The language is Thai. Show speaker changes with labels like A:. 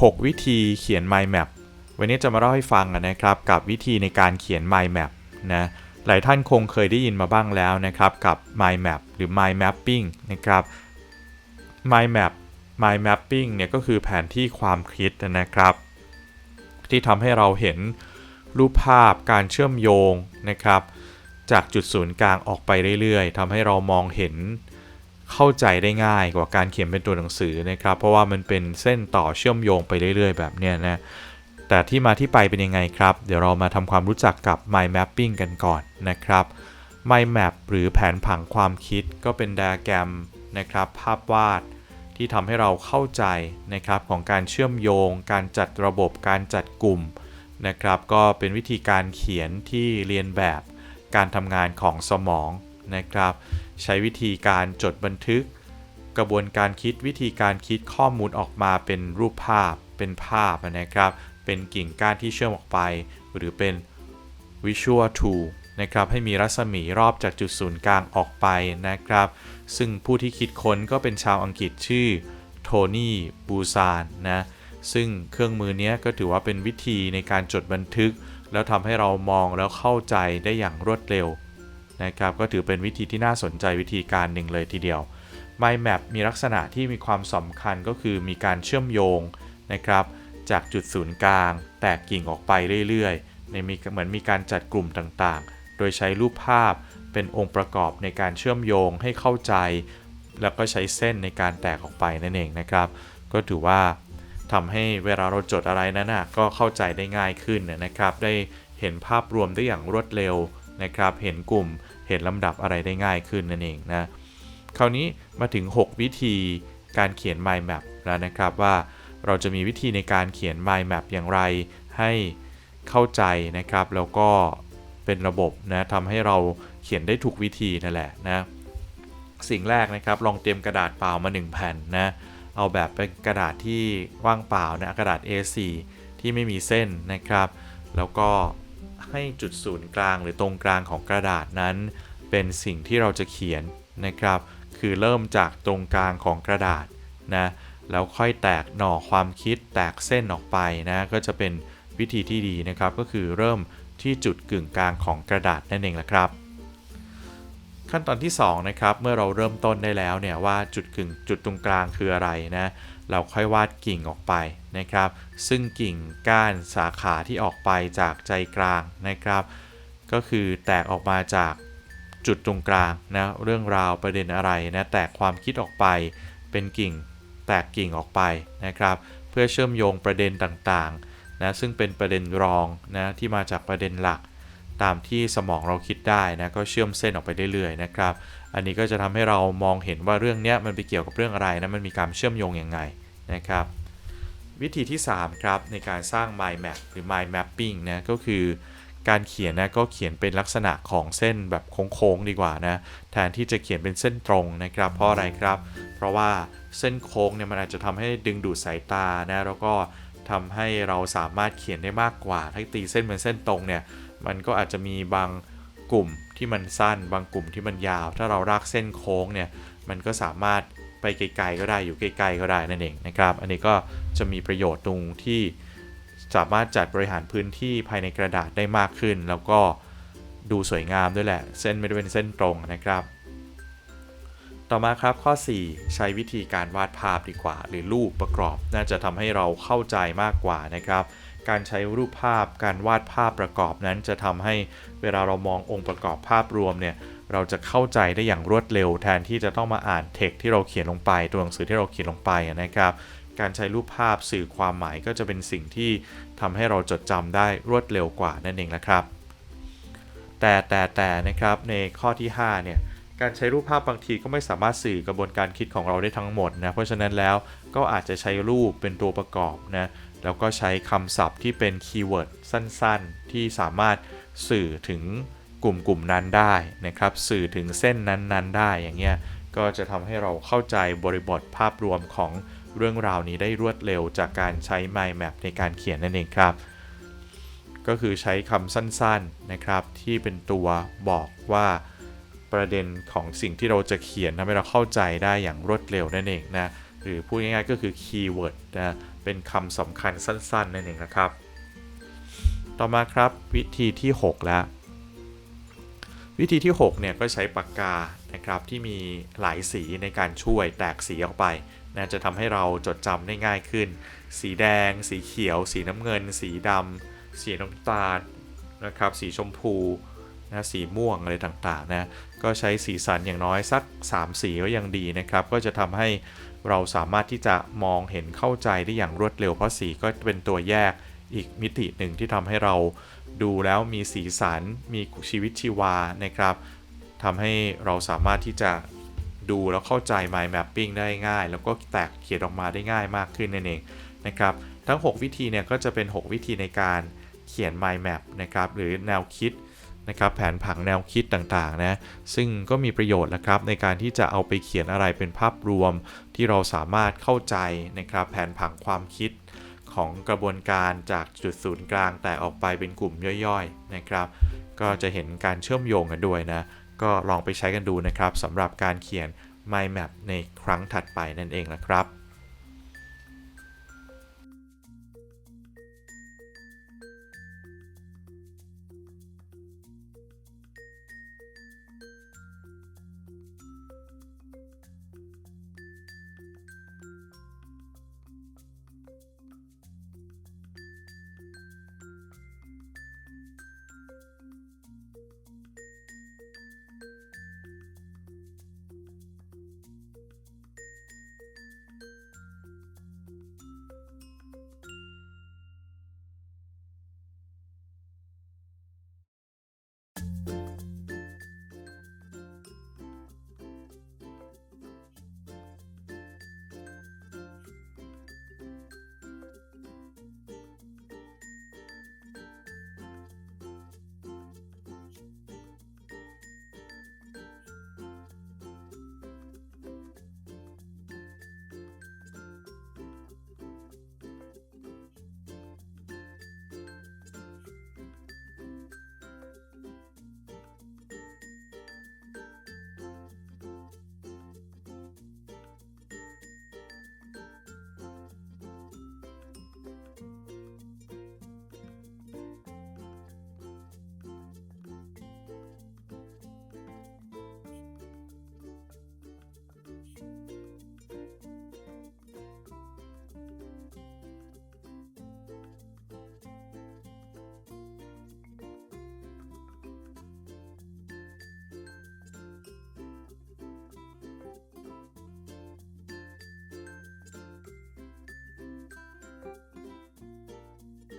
A: 6 วิธีเขียน mind map วันนี้จะมาเล่าให้ฟังนนะครับกับวิธีในการเขียน mind map นะหลายท่านคงเคยได้ยินมาบ้างแล้วนะครับกับ mind map หรือ mind mapping นะครับ mind map mind mapping เนี่ยก็คือแผนที่ความคิดนะครับ ที่ทำให้เราเห็นรูปภาพการเชื่อมโยงนะครับ จากจุดศูนย์กลางออกไปเรื่อยๆทำให้เรามองเห็น เข้าใจได้ง่ายกว่าการเขียนเป็นตัวหนังสือนะครับ เพราะว่ามันเป็นเส้นต่อเชื่อมโยงไปเรื่อย ๆ แบบเนี้ยนะแต่ที่มาที่ไปเป็นยังไงครับ เดี๋ยวเรามาทำความรู้จักกับ mind mapping กันก่อนนะครับ mind map หรือแผนผังความคิดก็เป็นไดอะแกรมนะครับ ภาพวาดที่ทำให้เราเข้าใจนะครับของการเชื่อมโยง การจัดระบบการจัดกลุ่มนะครับ ก็เป็นวิธีการเขียนที่เรียนแบบการทำงานของสมอง นะครับ ใช้วิธีการจดบันทึก กระบวนการคิดวิธีการคิดข้อมูลออกมาเป็นรูปภาพ เป็นภาพนะครับ เป็นกิ่งก้านที่เชื่อมออกไป หรือเป็น Visual Tool นะครับให้มีรัศมีรอบจากจุดศูนย์กลางออกไปนะครับ ซึ่งผู้ที่คิดค้นก็เป็นชาวอังกฤษชื่อโทนี่บูซานนะซึ่งเครื่องมือนี้ก็ถือว่าเป็นวิธีในการจดบันทึก แล้วทำให้เรามองแล้วเข้าใจได้อย่างรวดเร็ว นะครับก็ถือเป็นวิธีที่น่าสนใจวิธีการหนึ่งเลยทีเดียว Mind Map มีลักษณะที่มีความสำคัญก็คือมีการเชื่อมโยงนะครับจากจุดศูนย์กลาง แตกกิ่งออกไปเรื่อยๆในมีเหมือนมีการจัดกลุ่มต่างๆ โดยใช้รูปภาพเป็นองค์ประกอบในการเชื่อมโยงให้เข้าใจ แล้วก็ใช้เส้นในการแตกออกไปนั่นเองนะครับ ก็ถือว่าทำให้เวลาเราจดอะไรนั้นนะก็เข้าใจได้ง่ายขึ้นนะครับ ได้เห็นภาพรวมได้อย่างรวดเร็ว นะครับ เห็นกลุ่มเห็นลำดับอะไรได้ง่ายขึ้นนั่นเองนะ คราวนี้มาถึง 6 วิธีการเขียน mind map แล้วนะครับว่าเราจะมีวิธีในการเขียน mind map อย่างไรให้เข้าใจนะครับ แล้วก็เป็นระบบนะทำให้เราเขียนได้ถูกวิธีนั่นแหละนะสิ่งแรกนะครับลองเตรียมกระดาษเปล่ามา 1 แผ่นนะเอาแบบเป็นกระดาษที่ว่างเปล่านะกระดาษ A4 ที่ไม่มีเส้นนะครับ แล้วก็ ให้จุดศูนย์กลางหรือตรงกลางของกระดาษนั้น เป็นสิ่งที่เราจะเขียนนะครับ คือเริ่มจากตรงกลางของกระดาษนะแล้วค่อยแตกหน่อความคิดแตกเส้นออกไปนะก็จะเป็นวิธีที่ดีนะครับ ก็คือเริ่มที่จุดกึ่งกลางของกระดาษนั่นเองแหละครับ ขั้นตอนที่2นะครับเมื่อเราเริ่มต้นได้แล้วเนี่ยว่าจุดกึ่งจุดตรงกลางคืออะไรนะเราค่อยวาดกิ่งออกไปนะครับ ซึ่งกิ่งก้านสาขาที่ออกไปจากใจกลางนะครับ ก็คือแตกออกมาจากจุดตรงกลางนะเรื่องราวประเด็นอะไรนะแตกความคิดออกไปเป็นกิ่งแตกกิ่งออกไปนะครับ เพื่อเชื่อมโยงประเด็นต่างๆนะซึ่งเป็นประเด็นรองนะที่มาจากประเด็นหลัก ตามที่สมองเราคิดได้นะก็เชื่อมเส้นออกไปเรื่อยๆนะครับ อันนี้ก็จะทำให้เรามองเห็นว่าเรื่องนี้มันไปเกี่ยวกับเรื่องอะไรนะมันมีการเชื่อมโยงยังไงนะครับ วิธีที่ 3 ครับ ในการสร้าง mind map หรือ mind mapping นะก็คือการเขียนนะก็เขียนเป็นลักษณะของเส้นแบบโค้งๆดีกว่านะแทนที่จะเขียนเป็นเส้นตรงนะครับเพราะอะไรครับ เพราะว่าเส้นโค้งเนี่ยมันอาจจะทำให้ดึงดูดสายตานะแล้วก็ทำให้เราสามารถเขียนได้มากกว่าถ้าตีเส้นเป็นเส้นตรงเนี่ย มันก็อาจจะมีบางกลุ่มที่มันสั้น บางกลุ่มที่มันยาว ถ้าเรารากเส้นโค้งเนี่ยมันก็สามารถไปไกลๆก็ได้อยู่ใกล้ๆก็ได้นั่นเองนะครับ อันนี้ก็จะมีประโยชน์ตรงที่สามารถจัดบริหารพื้นที่ภายในกระดาษได้มากขึ้น แล้วก็ดูสวยงามด้วยแหละ เส้นไม่ได้เป็นเส้นตรงนะครับ ต่อมาครับข้อ 4 ใช้วิธีการวาดภาพดีกว่า หรือรูปประกอบน่าจะทำให้เราเข้าใจมากกว่านะครับ การใช้รูปภาพการวาดภาพประกอบนั้น จะทำให้เวลาเรามององค์ประกอบภาพรวมเนี่ยเราจะเข้าใจได้อย่างรวดเร็ว แทนที่จะต้องมาอ่านเท็กที่เราเขียนลงไปตัวหนังสือที่เราเขียนลงไปนะครับ การใช้รูปภาพสื่อความหมายก็จะเป็นสิ่งที่ทำให้เราจดจำได้รวดเร็วกว่านั่นเองนะครับ แต่แต่แต่นะครับในข้อที่5เนี่ย การใช้รูปภาพบางทีก็ไม่สามารถสื่อกระบวนการคิดของเราได้ทั้งหมดนะ เพราะฉะนั้นแล้วก็อาจจะใช้รูปเป็นตัวประกอบนะ แล้วก็ใช้คำศัพท์ที่เป็นคีย์เวิร์ดสั้นๆ ที่สามารถสื่อถึงกลุ่มกลุ่มนั้นได้นะครับ สื่อถึงเส้นนั้นๆ ได้อย่างเงี้ย ก็จะทำให้เราเข้าใจบริบทภาพรวมของเรื่องราวนี้ได้รวดเร็วจากการใช้ mind map ในการเขียนนั่นเองครับ ก็คือใช้คำสั้นๆนะครับที่เป็นตัวบอกว่า ประเด็นของสิ่งที่เราจะเขียนทำให้เราเข้าใจได้อย่างรวดเร็วนั่นเองนะหรือพูดง่ายๆก็คือคีย์เวิร์ดนะเป็นคำสำคัญสั้นๆนั่นเองนะครับ ต่อมาครับวิธีที่ 6 แล้ว วิธีที่ 6 เนี่ยก็ใช้ปากกานะครับที่มีหลายสีในการช่วยแตกสีออกไปนะจะทำให้เราจดจำได้ง่ายขึ้น สีแดง สีเขียว สีน้ำเงิน สีดำสีน้ำตาลนะครับ สีชมพู นะสีม่วงอะไรต่างๆนะก็ใช้สีสันอย่างน้อยสัก 3 สีก็ยังดีนะครับ ก็จะทำให้เราสามารถที่จะมองเห็นเข้าใจได้อย่างรวดเร็ว เพราะสีก็เป็นตัวแยกอีกมิติหนึ่งที่ทำให้เราดูแล้วมีสีสันมีชีวิตชีวานะครับทำให้เราสามารถที่จะดูแล้วเข้าใจ mind mapping ได้ง่าย แล้วก็แตกเขียนออกมาได้ง่ายมากขึ้นนั่นเองนะครับ ทั้ง 6 วิธีเนี่ยก็จะเป็น 6 วิธีในการเขียน mind map นะครับหรือแนวคิด นะครับแผนผังแนวคิดต่างๆนะซึ่งก็มีประโยชน์นะครับในการที่จะเอาไปเขียนอะไรเป็นภาพรวม ที่เราสามารถเข้าใจนะครับแผนผังความคิดของกระบวนการจากจุดศูนย์กลางแต่ออกไปเป็นกลุ่มย่อยๆนะครับ ก็จะเห็นการเชื่อมโยงกันด้วยนะก็ลองไปใช้กันดูนะครับสำหรับการเขียน mind map ในครั้งถัดไปนั่นเองนะครับ